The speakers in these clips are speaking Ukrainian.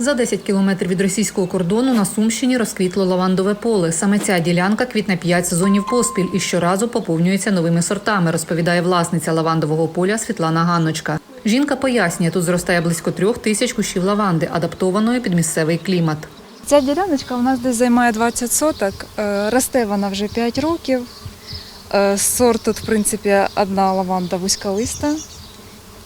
За 10 кілометрів від російського кордону на Сумщині розквітло лавандове поле. Саме ця ділянка квітне 5 сезонів поспіль і щоразу поповнюється новими сортами, розповідає власниця лавандового поля Світлана Ганночка. Жінка пояснює, тут зростає близько трьох тисяч кущів лаванди, адаптованої під місцевий клімат. Ця діляночка у нас десь займає 20 соток. Е, Росте вона вже 5 років. Е, Сорт тут, в принципі, одна лаванда вузьколиста.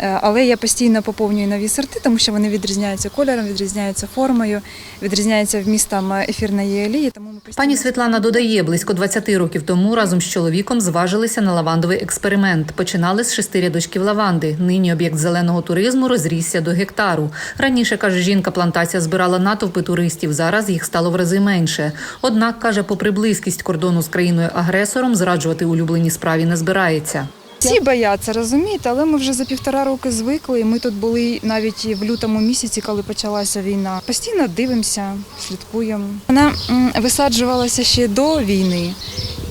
Е, Але я постійно поповнюю нові сорти, тому що вони відрізняються кольором, відрізняються формою, відрізняються вмістом ефірної олії. Тому ми постійно... Пані Світлана додає, близько 20 років тому разом з чоловіком зважилися на лавандовий експеримент. Починали з шести рядочків лаванди. Нині об'єкт зеленого туризму розрісся до гектару. Раніше каже жінка, плантація збирала натовпи туристів. Зараз їх стало в рази менше. Однак каже, попри близькість кордону з країною агресором, зраджувати улюблені справі не збирається. Всі бояться, розумієте, але ми вже за півтора роки звикли. і Ми тут були навіть в лютому місяці, коли почалася війна. Постійно дивимося, слідкуємо. Вона висаджувалася ще до війни.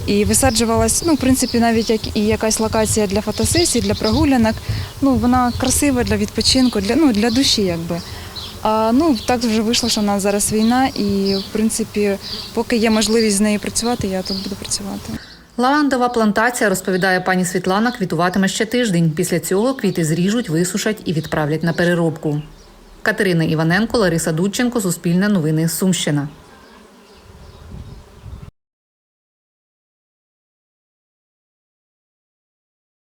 І висаджувалась, ну, в принципі, навіть як і якась локація для фотосесій, для прогулянок. Ну, вона красива для відпочинку, для, ну, для душі, якби. А ну так вже вийшло, що в нас зараз війна, і в принципі, поки є можливість з нею працювати, я тут буду працювати. Лавандова плантація, розповідає пані Світлана, квітуватиме ще тиждень. Після цього квіти зріжуть, висушать і відправлять на переробку. Катерина Іваненко, Лариса Дудченко, Суспільне новини, Сумщина.